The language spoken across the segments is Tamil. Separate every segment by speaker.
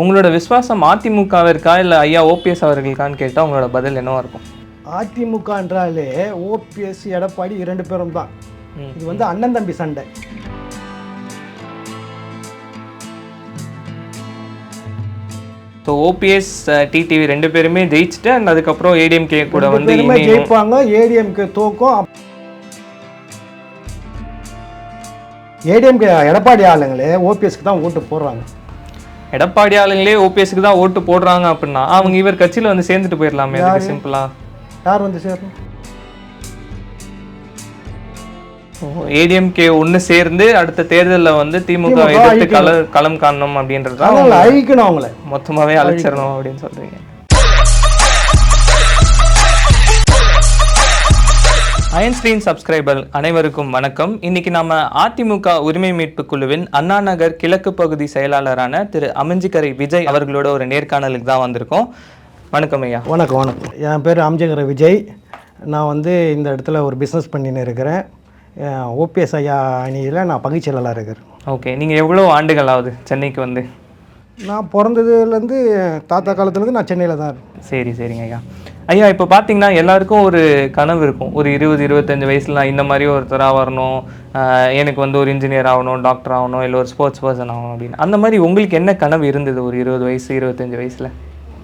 Speaker 1: உங்களோட விசுவாசம் அதிமுகவிற்கா இல்லை ஐயா ஓபிஎஸ் அவர்களுக்கான்னு கேட்டால் உங்களோட பதில் என்னவா இருக்கும்?
Speaker 2: அதிமுக என்றாலே ஓபிஎஸ் எடப்பாடி இரண்டு பேரும் தான். இது வந்து அண்ணன் தம்பி சண்டை.
Speaker 1: ஸோ ஓபிஎஸ் டிடிவி ரெண்டு பேருமே ஜெயிச்சுட்டு and அதுக்கப்புறம் ஏடிஎம்கே கூட வந்து.
Speaker 2: ஜெயிப்பாங்க. ஏடிஎம்கே தோக்கும். ஏடிஎம்கே எடப்பாடி ஆளுங்களே ஓபிஎஸ்க்கு தான் ஓட்டு போடுறாங்க.
Speaker 1: எடப்பாடி ஆளுங்களே ஓபிஎஸ்க்கு தான் ஓட்டு போடுறாங்க அப்படின்னா அவங்க இவர் கட்சியில வந்து சேர்ந்துட்டு போயிடலாமே அதுக்கு சிம்பிளா
Speaker 2: யார் வந்து சேரணும்?
Speaker 1: ஏடிஎம்கே ஒன்று சேர்ந்து அடுத்த தேர்தலில் வந்து திமுக எதிர்த்து. கல களம் காணணும் அப்படின்றது
Speaker 2: அழிக்கணும் அவங்கள.
Speaker 1: மொத்தமாவே அழைச்சிடணும் அப்படின்னு சொல்றீங்க. அயன் ஸ்க்ரீன் சப்ஸ்கிரைபர் அனைவருக்கும் வணக்கம். இன்னைக்கு நாம அதிமுக உரிமை மீட்பு குழுவின் அண்ணா நகர் கிழக்கு பகுதி செயலாளரான திரு அமைஞ்சிக்கரை விஜய் அவர்களோட ஒரு நேர்காணலுக்கு தான் வந்திருக்கோம். வணக்கம் ஐயா.
Speaker 2: வணக்கம் வணக்கம். என் பேர் அம்ஜகர விஜய். நான் வந்து இந்த இடத்துல ஒரு பிஸ்னஸ் பண்ணின்னு இருக்கிறேன். ஓபிஎஸ் ஐயா அணியில் நான் பங்குச் செயலாளராக இருக்கிறேன்.
Speaker 1: ஓகே நீங்க எவ்வளோ ஆண்டுகள் ஆகுது சென்னைக்கு வந்து?
Speaker 2: நான் பிறந்ததுலேருந்து தாத்தா காலத்துலேருந்து நான் சென்னையில் தான் இருக்கேன்.
Speaker 1: சரி சரிங்க ஐயா. ஐயா இப்போ பார்த்தீங்கன்னா எல்லாருக்கும் ஒரு கனவு இருக்கும். ஒரு இருபது இருபத்தஞ்சு வயசுல நான் இந்த மாதிரி ஒருத்தராக வரணும். எனக்கு வந்து ஒரு இன்ஜினியர் ஆகணும் டாக்டர் ஆகணும் இல்லை ஒரு ஸ்போர்ட்ஸ் பர்சன் ஆகணும் அப்படின்னு. அந்த மாதிரி உங்களுக்கு என்ன கனவு இருந்தது ஒரு இருபது வயசு இருபத்தஞ்சு வயசுல?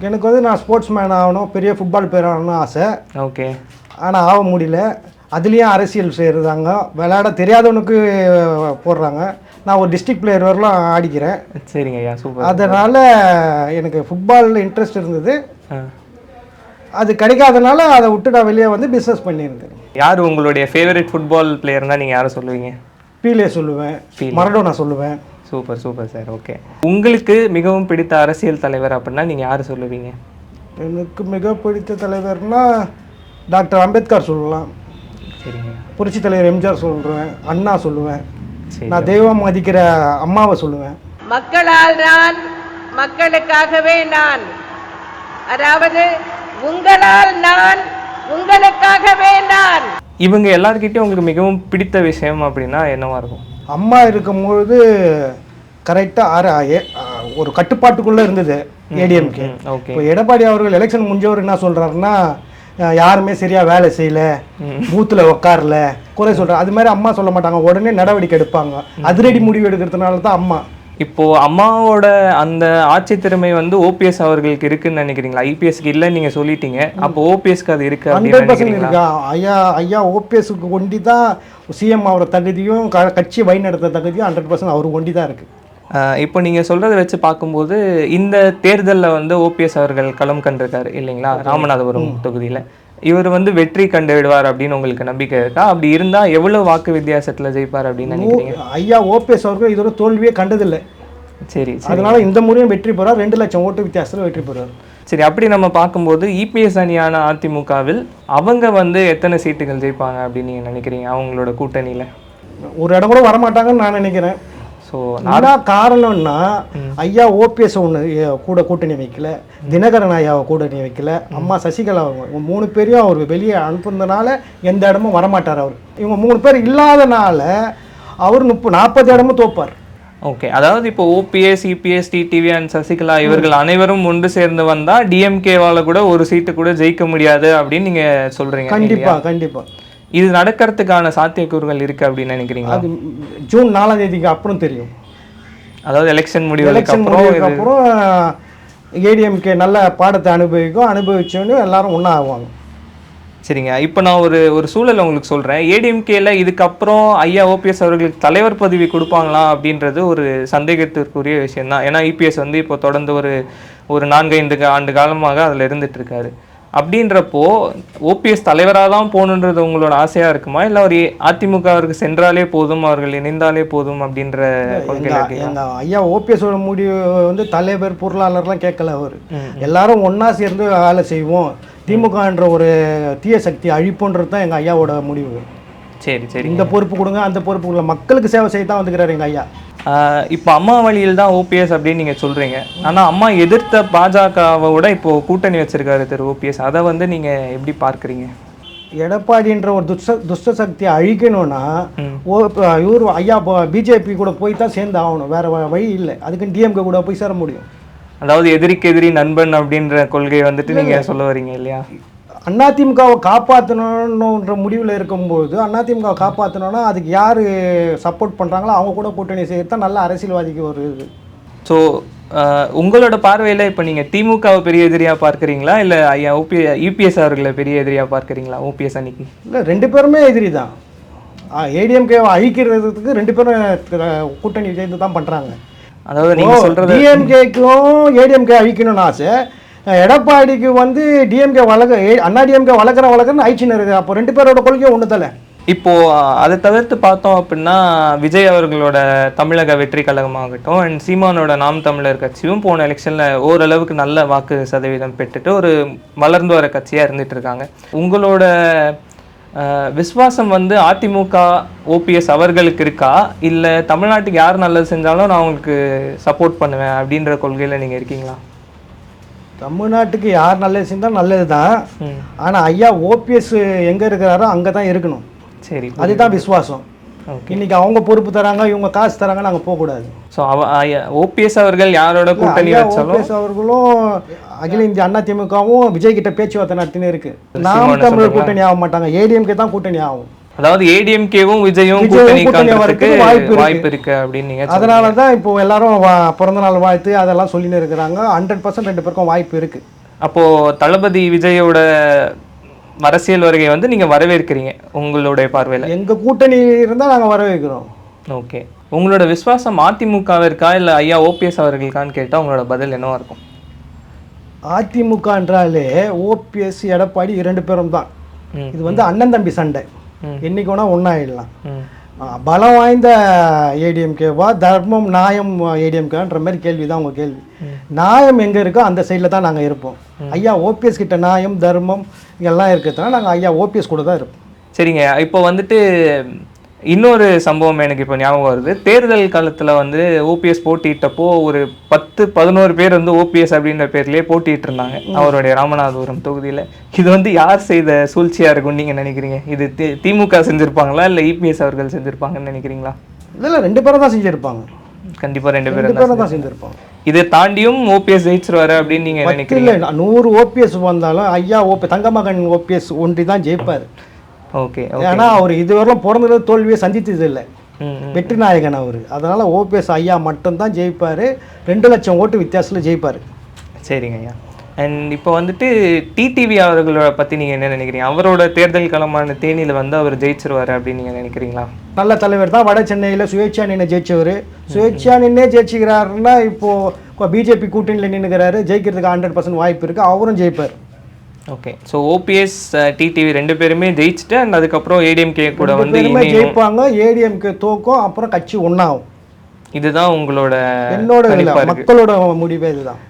Speaker 2: எனக்கு வந்து நான் ஸ்போர்ட்ஸ் மேன் ஆகணும் பெரிய ஃபுட்பால் பிளேயர் ஆகணும்னு ஆசை.
Speaker 1: ஓகே.
Speaker 2: ஆனால் ஆக முடியல. அதுலேயும் அரசியல் செய்கிறாங்க விளையாட தெரியாதவனுக்கு போடுறாங்க. நான் ஒரு டிஸ்ட்ரிக்ட் பிளேயர் வரலாம் ஆடிக்கிறேன்.
Speaker 1: சரிங்க ஐயா சூப்பர்
Speaker 2: அதனால் எனக்கு ஃபுட்பாலில் இன்ட்ரெஸ்ட் இருந்தது. அது கிடைக்காதனால அதை விட்டு நான் வெளியே வந்து பிஸ்னஸ் பண்ணியிருந்தேன்.
Speaker 1: யார் உங்களுடைய ஃபேவரட் ஃபுட்பால் பிளேயர்னா நீங்கள் யாரை சொல்லுவீங்க?
Speaker 2: பீலே சொல்லுவேன் மரடோனா சொல்லுவேன்.
Speaker 1: Super super sir. ஓகே. உங்களுக்கு மிகவும் பிடித்த அரசியல் தலைவர் அப்படின்னா நீங்கள் யாரை சொல்லுவீங்க?
Speaker 2: எனக்கு மிக பிடித்த தலைவர்னா டாக்டர் அம்பேத்கர் சொல்லலாம்.
Speaker 1: சரிங்க.
Speaker 2: புரட்சி தலைவர் எம்ஜிஆர் சொல்லுவேன் அண்ணா சொல்லுவேன். நான் தெய்வம் மதிக்கிற அம்மாவை சொல்லுவேன்.
Speaker 3: மக்களால் நான் மக்களுக்காகவே நான் அதாவது உங்களால் நான் உங்களுக்காகவே நான்.
Speaker 1: இவங்க எல்லார்கிட்டயும் உங்களுக்கு மிகவும் பிடித்த விஷயம் அப்படின்னா என்னவா இருக்கும்?
Speaker 2: அம்மா இருக்கும்பொழுது கரெக்டாக ஆறு ஒரு கட்டுப்பாட்டுக்குள்ளே இருந்தது ஏடிஎம்கே
Speaker 1: ஓகே.
Speaker 2: இப்போ எடப்பாடி அவர்கள் எலெக்ஷன் முடிஞ்சவர் என்ன சொல்கிறாருன்னா யாருமே சரியாக வேலை செய்யல பூத்தில் உட்காரல குறை சொல்கிறார் அது மாதிரி அம்மா சொல்ல மாட்டாங்க. உடனே நடவடிக்கை எடுப்பாங்க. அதிரடி முடிவு எடுக்கிறதுனால தான் அம்மா
Speaker 1: இப்போ அம்மாவோட அந்த ஆட்சி திறமை வந்து ஓபிஎஸ் அவர்களுக்கு இருக்குன்னு நினைக்கிறீங்களா? ஐபிஎஸ்க்கு இல்லைன்னு நீங்க சொல்லிட்டீங்க. அப்போ ஓபிஎஸ்க்கு அது இருக்கு அப்படின்னு
Speaker 2: இருக்கா? ஐயா ஐயா ஓபிஎஸ்க்கு ஒண்டி தான் சிஎம் ஆகிற தகுதியும் கட்சி வழி நடத்த தகுதியும் ஹண்ட்ரட் பர்சன்ட் அவர் ஒண்டி தான் இருக்குது
Speaker 1: இப்போ நீங்க சொல்றதை வச்சு பார்க்கும்போது இந்த தேர்தல்ல வந்து ஓபிஎஸ் அவர்கள் களம் கண்டிருக்காரு இல்லைங்களா? ராமநாதபுரம் தொகுதியில. இவர் வந்து வெற்றி கண்டு விடுவார் அப்படின்னு உங்களுக்கு நம்பிக்கை இருக்கா? அப்படி இருந்தா எவ்வளவு வாக்கு வித்தியாசத்துல ஜெயிப்பார் அப்படின்னு நினைக்கிறீங்க?
Speaker 2: ஐயா ஓபிஎஸ் அவர்கள் இதோட தோல்வியே கண்டதில்லை.
Speaker 1: சரி சரி.
Speaker 2: அதனால இந்த முறையும் வெற்றி பெறார். ரெண்டு லட்சம் ஓட்டு வித்தியாசத்தில் வெற்றி பெறார்
Speaker 1: சரி அப்படி நம்ம பார்க்கும்போது இபிஎஸ் அணியான அதிமுகவில் அவங்க வந்து எத்தனை சீட்டுகள் ஜெயிப்பாங்க அப்படின்னு நீங்க நினைக்கிறீங்க? அவங்களோட கூட்டணியில.
Speaker 2: ஒரு இடம் கூட வரமாட்டாங்கன்னு நான் நினைக்கிறேன்.
Speaker 1: ஸோ
Speaker 2: என்ன காரணம்னா ஐயா ஓபிஎஸ் ஒன்று கூட கூட்டணி வைக்கல. தினகரன் ஐயாவை கூட்டணி வைக்கல. அம்மா சசிகலா அவங்க மூணு பேரையும் அவர் வெளியே அனுப்புனதுனால எந்த இடமும் வரமாட்டார் அவர். இவங்க மூணு பேர் இல்லாதனால அவர் முப்பது நாற்பது இடமும் தோப்பார்.
Speaker 1: ஓகே அதாவது இப்போ OPS EPS TTV and Sasikala இவர்கள் அனைவரும் ஒன்று சேர்ந்து வந்தா டிஎம்கேவால கூட ஒரு சீட்டு கூட ஜெயிக்க முடியாது அப்படின்னு நீங்க சொல்றீங்க
Speaker 2: கண்டிப்பா கண்டிப்பா.
Speaker 1: இது நடக்கிறதுக்கான சாத்தியக்கூறுகள் இருக்கு அப்படின்னு நினைக்கிறீங்களா?
Speaker 2: அது ஜூன் நாலாம் தேதிக்கு அப்புறம் தெரியும்.
Speaker 1: அதாவது எலெக்ஷன்
Speaker 2: எலெக்ஷன்
Speaker 1: அப்புறம்
Speaker 2: முடிவுக்கு அப்புறம் ஏடிஎம்கே நல்ல பாடத்தை அனுபவிக்கும். அனுபவிச்சோன்னு எல்லாரும் ஒன்றா ஆகுவாங்க
Speaker 1: சரிங்க. இப்போ நான் ஒரு ஒரு சூழல் உங்களுக்கு சொல்றேன். ஏடிஎம்கேல இதுக்கப்புறம் ஐயா ஓபிஎஸ் அவர்களுக்கு தலைவர் பதவி கொடுப்பாங்களா அப்படின்றது ஒரு சந்தேகத்திற்குரிய விஷயம் தான் ஏன்னா இபிஎஸ் வந்து இப்போ தொடர்ந்து ஒரு ஒரு நான்கு ஐந்து ஆண்டு காலமாக அதில் இருந்துட்டு இருக்காரு. அப்படின்றப்போ ஓபிஎஸ் தலைவராக தான் போகணுன்றது உங்களோட ஆசையா இருக்குமா? இல்லை அவர் அதிமுகவிற்கு சென்றாலே போதும் அவர்கள் இணைந்தாலே போதும் அப்படின்ற
Speaker 2: ஐயா ஓபிஎஸோட முடிவு வந்து தலைவர் பொருளாளர்லாம் கேட்கல அவர். எல்லாரும் ஒண்ணா சேர்ந்து வேலை செய்வோம். திமுகன்ற ஒரு தீய சக்தி அழிப்புன்றது தான் எங்க ஐயாவோட முடிவு.
Speaker 1: சரி சரி.
Speaker 2: இந்த பொறுப்பு கொடுங்க அந்த பொறுப்பு கொடுங்க. மக்களுக்கு சேவை செய்ய தான் வந்துக்கிறாரு எங்க ஐயா.
Speaker 1: இப்போ அம்மா வழியில் தான் ஓபிஎஸ் அப்படின்னு நீங்க சொல்றீங்க. ஆனா அம்மா எதிர்த்த பாஜகவை விட இப்போ கூட்டணி வச்சிருக்காரு திரு ஓபிஎஸ் அதை வந்து நீங்க எப்படி பார்க்கறீங்க?
Speaker 2: எடப்பாடின்ற ஒரு துஷ்ட துஷ்ட சக்தியை அழிக்கணும்னா ஓ இவர் ஐயா பிஜேபி கூட போய் தான் சேர்ந்து ஆகணும் வேற வழி இல்லை. அதுக்கு டிஎம்கே கூட போய் சேர முடியும்.
Speaker 1: அதாவது எதிரிக்கு எதிரி நண்பன் அப்படின்ற கொள்கையை வந்துட்டு நீங்க சொல்ல வரீங்க இல்லையா?
Speaker 2: அதிமுகவை காப்பாற்றணுன்ற முடிவில் இருக்கும்போது அதிமுகவை காப்பாற்றணும்னா அதுக்கு யார் சப்போர்ட் பண்ணுறாங்களோ அவங்க கூட கூட்டணி தான் நல்ல அரசியல்வாதிக்கு ஒரு இது
Speaker 1: ஸோ உங்களோட பார்வையில இப்போ நீங்க திமுகவை பெரிய எதிரியா பார்க்கறீங்களா? இல்ல ஐயா ஓபி யூபிஎஸ் அவர்களை பெரிய எதிரியா பார்க்கறீங்களா? ஓபிஎஸ் அன்னைக்கு?
Speaker 2: இல்லை ரெண்டு பேருமே எதிரி தான். ஏடிஎம்கேவை அழிக்கிறதுக்கு ரெண்டு பேரும் கூட்டணி சேர்ந்து தான் பண்ணுறாங்க
Speaker 1: அதாவது நீங்க சொல்றது
Speaker 2: டிஎம்கேக்கும் ஏடிஎம்கே அழிக்கணும்னு ஆசை. எடப்பாடிக்கு வந்து டிஎம்கே வளர்க்க ஏ- அண்ணா டிஎம்கே வளர்க்குற வளர்க்குறன்னு அழிச்சுன்னு இருக்குது. அப்போ ரெண்டு பேரோட கொள்கையும் ஒன்று தலை
Speaker 1: இப்போ அதை தவிர்த்து பார்த்தோம் அப்படின்னா விஜய் அவர்களோட தமிழக வெற்றி கழகமாகட்டும் அண்ட் சீமானோட நாம் தமிழர் கட்சியும் போன எலெக்ஷன்ல ஓரளவுக்கு நல்ல வாக்கு சதவீதம் பெற்றுட்டு ஒரு வளர்ந்து வர கட்சியா இருந்துட்டு இருக்காங்க. உங்களோட விஸ்வாசம் வந்து அதிமுக ஓபிஎஸ் அவர்களுக்கு இருக்கா? இல்லை தமிழ்நாட்டுக்கு யார் நல்லது செஞ்சாலும் நான் உங்களுக்கு சப்போர்ட் பண்ணுவேன் அப்படின்ற கொள்கையில் நீங்கள் இருக்கீங்களா?
Speaker 2: தமிழ்நாட்டுக்கு யார் நல்லது செஞ்சால் நல்லது தான் ஆனால் ஐயா ஓபிஎஸ் எங்கே இருக்கிறாரோ அங்கே தான் இருக்கணும்.
Speaker 1: சரி
Speaker 2: அதுதான் விசுவாசம். இன்னைக்கு அவங்க பொறுப்பு தராங்க இவங்க காசு தராங்க நாங்கள் போகக்கூடாது.
Speaker 1: ஸோ அவ ஓபிஎஸ் அவர்கள் யாரோட கூட்டணி
Speaker 2: ஓபிஎஸ் அவர்களும் அகில இந்திய அண்ணா திமுகவும் விஜய் கிட்ட பேச்சுவார்த்தை நடத்தினே இருக்கு. நாம் தமிழர்? கூட்டணி ஆக மாட்டாங்க. ஏடிஎம்கே தான் கூட்டணி ஆகும்.
Speaker 1: அதாவது ஏடிஎம்கேவும் விஜயும் கூட்டணி
Speaker 2: வாய்ப்பு இருக்கு.
Speaker 1: அப்படின்னு
Speaker 2: அதனால தான் இப்போ எல்லாரும் பிறந்த நாள் வாழ்த்து அதெல்லாம் சொல்லின்னு இருக்கிறாங்க. ஹண்ட்ரட் பர்சன்ட் ரெண்டு பேருக்கும் வாய்ப்பு இருக்கு.
Speaker 1: அப்போ தளபதி விஜயோட அரசியல் வருகை வந்து நீங்க வரவேற்கிறீங்க உங்களுடைய பார்வையில?
Speaker 2: எங்க கூட்டணி இருந்தால் நாங்கள் வரவேற்கிறோம்.
Speaker 1: ஓகே. உங்களோட விசுவாசம் அதிமுகவிற்கா இல்ல ஐயா ஓபிஎஸ் அவர்களுக்கான்னு கேட்டா உங்களோட பதில் என்னவா இருக்கும்?
Speaker 2: அதிமுக என்றாலே ஓபிஎஸ் எடப்பாடி இரண்டு பேரும் தான். இது வந்து அண்ணன் தம்பி சண்டை.
Speaker 1: ம்.
Speaker 2: என்னைக்கு வேணா ஒன்றாயிடலாம் பலம் வாய்ந்த ஏடிஎம்கேவா தர்மம் நியாயம் ஏடிஎம்கேன்ற மாதிரி கேள்வி தான் உங்கள் கேள்வி நியாயம் எங்கே இருக்கோ அந்த சைடில் தான் நாங்கள் இருப்போம். ஐயா ஓபிஎஸ் கிட்ட நியாயம் தர்மம் இதெல்லாம் இருக்கிறதுனால நாங்கள் ஐயா ஓபிஎஸ் கூட தான் இருப்போம்.
Speaker 1: சரிங்க. இப்போ வந்துட்டு இன்னொரு சம்பவம் எனக்கு இப்போ ஞாபகம் வருது. தேர்தல் காலத்துல வந்து ஓபிஎஸ் போட்டியிட்டப்போ ஒரு பத்து பதினோரு பேர் வந்து ஓபிஎஸ் அப்படின்ற பேர்லயே போட்டிட்டு இருந்தாங்க. அவருடைய ராமநாதபுரம் தொகுதியில. இது வந்து யார் செய்த சூழ்ச்சியா இருக்கும்னு நீங்க நினைக்கிறீங்க? இது திமுக செஞ்சிருப்பாங்களா? இல்ல இபிஎஸ் அவர்கள் செஞ்சிருப்பாங்கன்னு நினைக்கிறீங்களா?
Speaker 2: இல்லை ரெண்டு பேரும் தான் செஞ்சுருப்பாங்க.
Speaker 1: கண்டிப்பா ரெண்டு பேரும்
Speaker 2: தான் செஞ்சுருப்பாங்க.
Speaker 1: இதை தாண்டியும் ஓபிஎஸ் ஜெயிச்சிருவாரு அப்படின்னு நீங்க நினைக்கிறீங்க?
Speaker 2: நூறு ஓபிஎஸ் வந்தாலும் ஐயா ஓபி தங்கமகன் ஓபிஎஸ் ஒன்றி தான் ஜெயிப்பார்.
Speaker 1: ஓகே
Speaker 2: ஏன்னா அவர் இதுவரையிலும் பிறந்தது தோல்வியை சந்தித்தது இல்லை. வெற்றி நாயகன் அவர். அதனால ஓபிஎஸ் ஐயா மட்டும்தான் ஜெயிப்பார். ரெண்டு லட்சம் ஓட்டு வித்தியாசத்தில் ஜெயிப்பார்.
Speaker 1: சரிங்க ஐயா. அண்ட் இப்போ வந்துட்டு டிடிவி அவர்களோட பத்தி நீங்க என்ன நினைக்கிறீங்க? அவரோட தேர்தல் களமான தேனியில வந்து அவர் ஜெயிச்சிருவாரு அப்படின்னு நீங்க நினைக்கிறீங்களா?
Speaker 2: நல்ல தலைவர் தான். வட சென்னையில் சுயேட்சா நின்று ஜெயிச்சவர். சுயேட்சா நின்னே ஜெயிச்சுக்கிறாருன்னா இப்போ பிஜேபி கூட்டணியில் நின்றுக்கிறாரு ஜெயிக்கிறதுக்கு ஹண்ட்ரட் பர்சன்ட் வாய்ப்பு இருக்குது அவரும் ஜெயிப்பார்.
Speaker 1: ஓகே ஸோ ஓபிஎஸ் டிடிவி ரெண்டு பேருமே ஜெயிச்சுட்டு அண்ட் அதுக்கப்புறம் ஏடிஎம்கே கூட வந்து
Speaker 2: ஜெயிப்பாங்க. ஏடிஎம்கே தோக்கும் அப்புறம் கட்சி ஒன்றாகும்
Speaker 1: இதுதான் உங்களோட
Speaker 2: என்னோட மக்களோட முடிவே இதுதான்.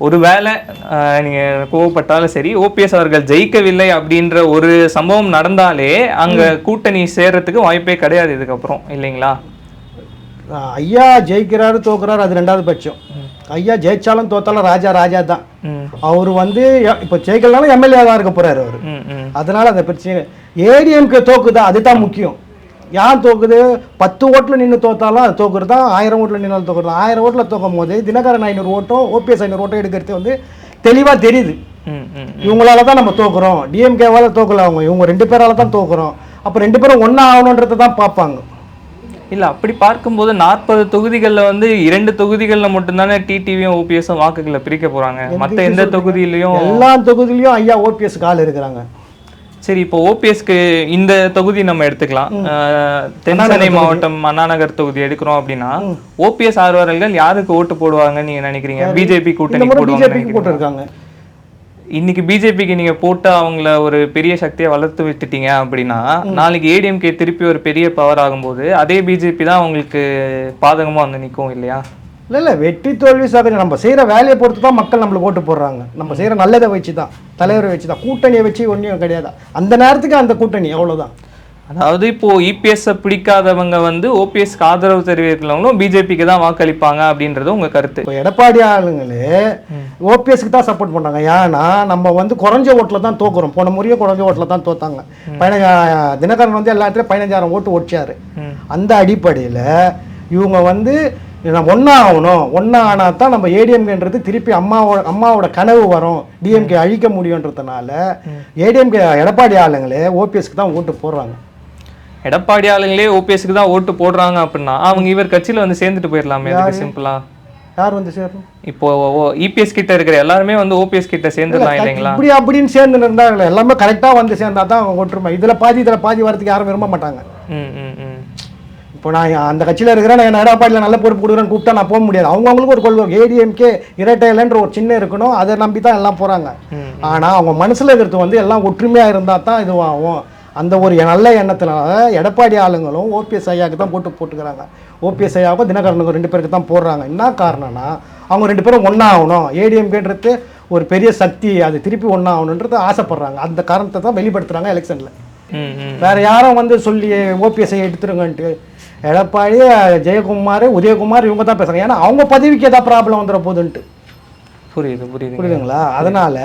Speaker 1: ஒருவேளை அஹ், நீங்க கோவப்பட்டாலும் சரி ஓபிஎஸ் அவர்கள் ஜெயிக்கவில்லை அப்படின்ற ஒரு சம்பவம் நடந்தாலே அங்க கூட்டணி சேர்றதுக்கு வாய்ப்பே கிடையாது இதுக்கப்புறம் இல்லைங்களா?
Speaker 2: ஐயா ஜெயிக்கிறாரு தோக்குறாரு அது ரெண்டாவது பட்சம். ஐயா ஜெயிச்சாலும் தோத்தாலும் ராஜா ராஜா தான். அவர் வந்து இப்போ ஜெயிக்கலனாலும் எம்எல்ஏ தான் இருக்க போறாரு அவர். அதனால அந்த பிரச்சனை ஏடிஎம்கே தோக்குதா? அதுதான் முக்கியம். யார் தோக்குது? பத்து ஓட்டில் நின்று தோத்தாலும் அது தோக்குறது? தான் ஆயிரம் ஓட்டில் நின்னாலும் தோக்குறது? ஆயிரம் ஓட்டில் தோக்கும் போது தினகரன் ஐநூறு ஓட்டும் ஓபிஎஸ் ஐநூறு ஓட்டம் எடுக்கிறது வந்து தெளிவாக தெரியுது. இவங்களால தான் நம்ம தோக்குறோம். டிஎம்கேவால தோக்கல அவங்க. இவங்க ரெண்டு பேரால தான் தோக்குறோம். அப்போ ரெண்டு பேரும் ஒன்றா ஆகணுன்றதை தான் பார்ப்பாங்க.
Speaker 1: இல்ல அப்படி பார்க்கும்போது நாற்பது தொகுதிகள்ல வந்து இரண்டு தொகுதிகள்ல மட்டும்தானே டிடிவியும் ஓபிஎஸும் வாக்குகளை பிரிக்க போறாங்க. மத்த எந்த தொகுதியிலையும்
Speaker 2: எல்லா தொகுதியிலையும் ஐயா ஓபிஎஸ் கால் இருக்கிறாங்க.
Speaker 1: சரி இப்போ ஓபிஎஸ்க்கு இந்த தொகுதி நம்ம எடுத்துக்கலாம். தென்சென்னை மாவட்டம் அண்ணாநகர் தொகுதி எடுக்கிறோம் அப்படின்னா ஓபிஎஸ் ஆர்வலர்கள் யாருக்கு ஓட்டு போடுவாங்கன்னு நீங்க நினைக்கிறீங்க? பிஜேபி கூட்டணி போடுவாங்க இன்னைக்கு பிஜேபிக்கு நீங்க போட்டு அவங்கள ஒரு பெரிய சக்தியை வளர்த்து விட்டுட்டீங்க அப்படின்னா நாளைக்கு ஏடிஎம்கே திருப்பி ஒரு பெரிய பவர் ஆகும்போது அதே பிஜேபி தான் அவங்களுக்கு பாதகமா வந்து நிற்கும் இல்லையா?
Speaker 2: இல்லை இல்லை வெற்றி தோல்வி சாதனை. நம்ம செய்கிற வேலையை பொறுத்து தான் மக்கள் நம்மளுக்கு ஓட்டு போடுறாங்க. நம்ம செய்கிற நல்லதை வச்சு தான் தலைவரை வச்சு தான் கூட்டணியை வச்சு ஒன்றும் கிடையாது? அந்த நேரத்துக்கு அந்த கூட்டணி அவ்வளோதான்
Speaker 1: அதாவது இப்போ இபிஎஸ் பிடிக்காதவங்க வந்து ஓபிஎஸ்க்கு ஆதரவு தெரிவிக்கிறவங்களும் பிஜேபிக்கு தான் வாக்களிப்பாங்க அப்படின்றது உங்க கருத்து.
Speaker 2: இப்போ எடப்பாடி ஆளுங்களே ஓபிஎஸ்க்கு தான் சப்போர்ட் பண்ணாங்க. ஏன்னா நம்ம வந்து குறைஞ்ச ஓட்டில் தான் தோக்குறோம். போன முறையே குறைஞ்ச ஓட்டில் தான் தோத்தாங்க. பதினஞ்சா தினகரன் வந்து எல்லா இடத்துலையும் பதினஞ்சாயிரம் ஓட்டு ஒடிச்சாரு
Speaker 1: ம்.
Speaker 2: அந்த அடிப்படையில் இவங்க வந்து நம்ம ஒன்றா ஆகணும். ஒன்றா ஆனால் தான் நம்ம ஏடிஎம்கேன்றது திருப்பி அம்மாவோட அம்மாவோட கனவு வரும். டிஎம்கே அழிக்க முடியுன்றதுனால ஏடிஎம்கே எடப்பாடி ஆளுங்களே ஓபிஎஸ்க்கு தான் ஓட்டு போடுறாங்க.
Speaker 1: எடப்பாடி ஆளுங்களே ஓபிஎஸ்க்கு தான் ஓட்டு போடுறாங்க அப்படின்னா அவங்க இவர் கட்சியில வந்து சேர்ந்துட்டு போயிடலாமே அதுக்கு சிம்பிளா
Speaker 2: யார் வந்து சேரணும்?
Speaker 1: இப்போ இபிஎஸ் கிட்ட இருக்கிற எல்லாருமே வந்து ஓபிஎஸ் கிட்ட சேர்ந்துடலாம் இல்லைங்களா?
Speaker 2: இப்படி அப்படின்னு சேர்ந்து இருந்தாங்க எல்லாமே கரெக்டாக வந்து சேர்ந்தா தான் அவங்க ஒற்றுமை. இதில் பாதி இதில் பாதி வரதுக்கு யாரும் விரும்ப மாட்டாங்க.
Speaker 1: ம் ம் ம்.
Speaker 2: இப்போ நான் அந்த கட்சியில் இருக்கிறேன் நான் எடப்பாடியில் நல்ல பொறுப்பு கொடுக்குறேன்னு கூப்பிட்டா நான் போக முடியாது. அவங்கவுங்களுக்கு ஒரு கொள்கை. ஏடிஎம்கே இரட்டையிலன்ற ஒரு சின்ன இருக்கணும் அதை நம்பி தான் எல்லாம் போகிறாங்க ஆனால் அவங்க மனசில் இருக்கிறது வந்து எல்லாம் ஒற்றுமையாக இருந்தால் தான் இதுவாகும் அந்த ஒரு நல்ல எண்ணத்தினால எடப்பாடி ஆளுங்களும் ஓபிஎஸ் ஐயாவுக்கு தான் போட்டு போட்டுக்கிறாங்க. ஓபிஎஸ் ஐயாவுக்கும் தினகரனுக்கும் ரெண்டு பேருக்கு தான் போடுறாங்க. என்ன காரணம்னா அவங்க ரெண்டு பேரும் ஒன்றா ஆகணும். ஏடிஎம்கேன்றது ஒரு பெரிய சக்தி. அது திருப்பி ஒன்றா ஆகணுன்றது ஆசைப்படுறாங்க. அந்த காரணத்தை தான் வெளிப்படுத்துகிறாங்க எலெக்ஷனில். வேற யாரும் வந்து சொல்லி ஓபிஎஸ்ஐ எடுத்துருங்கன்ட்டு எடப்பாடி ஜெயக்குமார் உதயகுமார் இவங்க தான் பேசுறாங்க. ஏன்னா அவங்க பதவிக்கு ஏதாவது ப்ராப்ளம் வந்துட போகுதுன்ட்டு
Speaker 1: புரியுது புரியுது
Speaker 2: புரியுதுங்களா? அதனால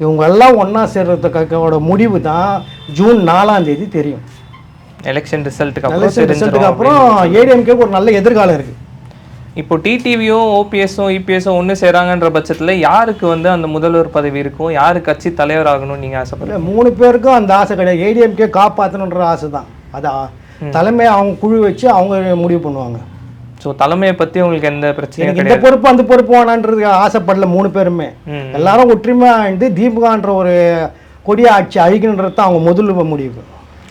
Speaker 2: இவங்க எல்லாம் ஒன்றா சேர்றதுக்கோட முடிவு தான் ஜூன் நாலாம் தேதி தெரியும்.
Speaker 1: எலெக்ஷன் ரிசல்ட்டுக்கு அப்புறம்
Speaker 2: எலெக்ஷன் ரிசல்ட்டுக்கு அப்புறம் ஏடிஎம்கே ஒரு நல்ல எதிர்காலம் இருக்கு.
Speaker 1: இப்போ டிடிவியும் ஓபிஎஸும் இபிஎஸும் ஒன்று சேராங்கன்ற பட்சத்துல யாருக்கு வந்து அந்த முதல்வர் பதவி இருக்கும்? யாரு கட்சி தலைவர் ஆகணும்னு நீங்க ஆசைப்படுறீங்க?
Speaker 2: மூணு பேருக்கும் அந்த ஆசை கிடையாது. ஏடிஎம்கே காப்பாற்றணுன்ற ஆசை தான் அது ஆ- தலைமை அவங்க குழு வச்சு அவங்க முடிவு பண்ணுவாங்க.
Speaker 1: ஸோ தலைமையை பத்தி உங்களுக்கு எந்த பிரச்சனையும்
Speaker 2: இந்த பொறுப்பு அந்த பொறுப்பு வேணான்றது ஆசைப்படல மூணு பேருமே. எல்லாரும் ஒற்றுமையா இருந்து தீபிகான்ற ஒரு கொடிய ஆட்சி அழிக்கணுன்றது தான் அவங்க முதல்ல முடிவு.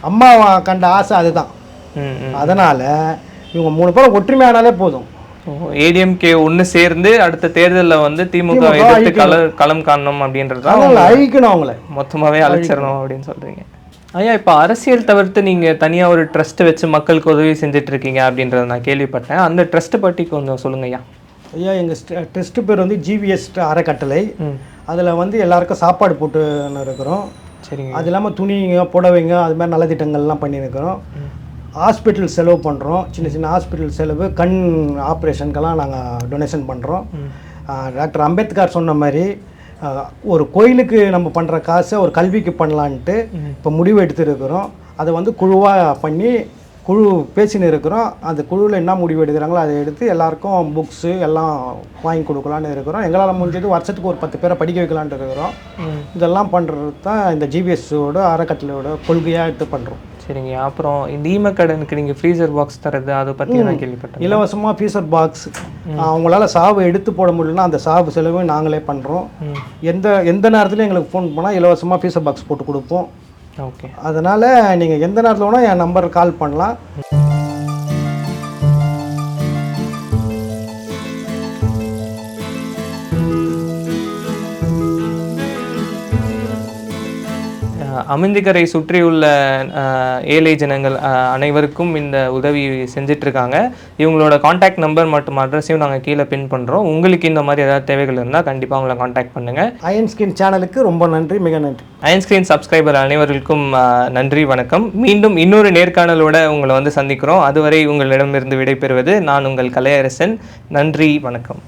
Speaker 2: அம்மா கண்ட ஆசை அதுதான். அதனால இவங்க மூணு பேரும் ஒற்றுமையானாலே போதும்.
Speaker 1: ஏடிஎம்கே ஒன்று சேர்ந்து அடுத்த தேர்தல்ல வந்து திமுக எதிர்த்து களம் காணணும் அப்படின்றது
Speaker 2: அழிக்கணும் அவங்கள.
Speaker 1: மொத்தமாவே அழைச்சிடணும் அப்படின்னு சொல்றீங்க. ஐயா இப்போ அரசியல் தவிர்த்து நீங்க தனியா ஒரு ட்ரஸ்ட் வச்சு மக்களுக்கு உதவி செஞ்சுட்டு இருக்கீங்க அப்படின்றத நான் கேள்விப்பட்டேன். அந்த ட்ரஸ்ட் பற்றி கொஞ்சம் சொல்லுங்க ஐயா.
Speaker 2: ஐயா எங்கள் டெஸ்ட் பேர் வந்து ஜிவிஎஸ் அறக்கட்டளை. அதில் வந்து எல்லாருக்கும் சாப்பாடு போட்டு இருக்கிறோம்.
Speaker 1: சரிங்க.
Speaker 2: அது இல்லாமல் துணிங்க புடவைங்க அது மாதிரி நல்ல திட்டங்கள்லாம் பண்ணியிருக்கிறோம் ஹாஸ்பிட்டல் செலவு பண்ணுறோம் சின்ன சின்ன ஹாஸ்பிட்டல் செலவு கண் ஆப்ரேஷனுக்கெல்லாம் நாங்கள் டொனேஷன் பண்ணுறோம் டாக்டர் அம்பேத்கர் சொன்ன மாதிரி ஒரு கோயிலுக்கு நம்ம பண்ணுற காசை ஒரு கல்விக்கு பண்ணலான்ட்டு இப்போ முடிவு எடுத்துருக்கிறோம். அதை வந்து குழுவாக பண்ணி குழு பேசின்னு இருக்கிறோம். அந்த குழுவில் என்ன முடிவு எடுக்கிறாங்களோ அதை எடுத்து எல்லாருக்கும் புக்ஸு எல்லாம் வாங்கி கொடுக்கலான்னு இருக்கிறோம். எங்களால் முடிஞ்சது வருஷத்துக்கு ஒரு பத்து பேரை படிக்க வைக்கலான்ட்டு இருக்கிறோம். இதெல்லாம் பண்ணுறது தான் இந்த ஜிபிஎஸ்ஸோட அறக்கட்டளையோட கொள்கையாக எடுத்து பண்ணுறோம்
Speaker 1: சரிங்க அப்புறம் இந்த கடனுக்கு நீங்க ஃப்ரீசர் பாக்ஸ் தரது அதை பத்தி நான் கேள்விப்பட்டேன்
Speaker 2: இலவசமாக ஃபீஸர் பாக்ஸ் அவங்களால சாவு எடுத்து போட முடியலன்னா அந்த சாவு செலவும் நாங்களே பண்ணுறோம் எந்த எந்த நேரத்துலையும் எங்களுக்கு ஃபோன் பண்ணால் இலவசமாக ஃபீஸர் பாக்ஸ் போட்டு கொடுப்போம்.
Speaker 1: ஓகே.
Speaker 2: அதனால் நீங்கள் எந்த நேரத்தில் வேணால் என் நம்பருக்கு கால் பண்ணலாம்.
Speaker 1: அமிந்திக்கரை சுற்றியுள்ள ஏழை ஜனங்கள் அனைவருக்கும் இந்த உதவி செஞ்சுட்டு இருக்காங்க இவங்களோட காண்டாக்ட் நம்பர் மற்றும் அட்ரஸையும் நாங்கள் கீழே பின் பண்ணுறோம் உங்களுக்கு இந்த மாதிரி ஏதாவது தேவைகள் இருந்தால் கண்டிப்பாக உங்களை காண்டாக்ட் பண்ணுங்கள்
Speaker 2: அயன் ஸ்கின் சேனலுக்கு ரொம்ப நன்றி மிக நன்றி.
Speaker 1: அயன் ஸ்க்ரீன் சப்ஸ்கிரைபர் அனைவருக்கும் நன்றி வணக்கம். மீண்டும் இன்னொரு நேர்காணலோட உங்களை வந்து சந்திக்கிறோம். அதுவரை உங்களிடமிருந்து விடைபெறுவது நான் உங்கள் கலையரசன். நன்றி வணக்கம்.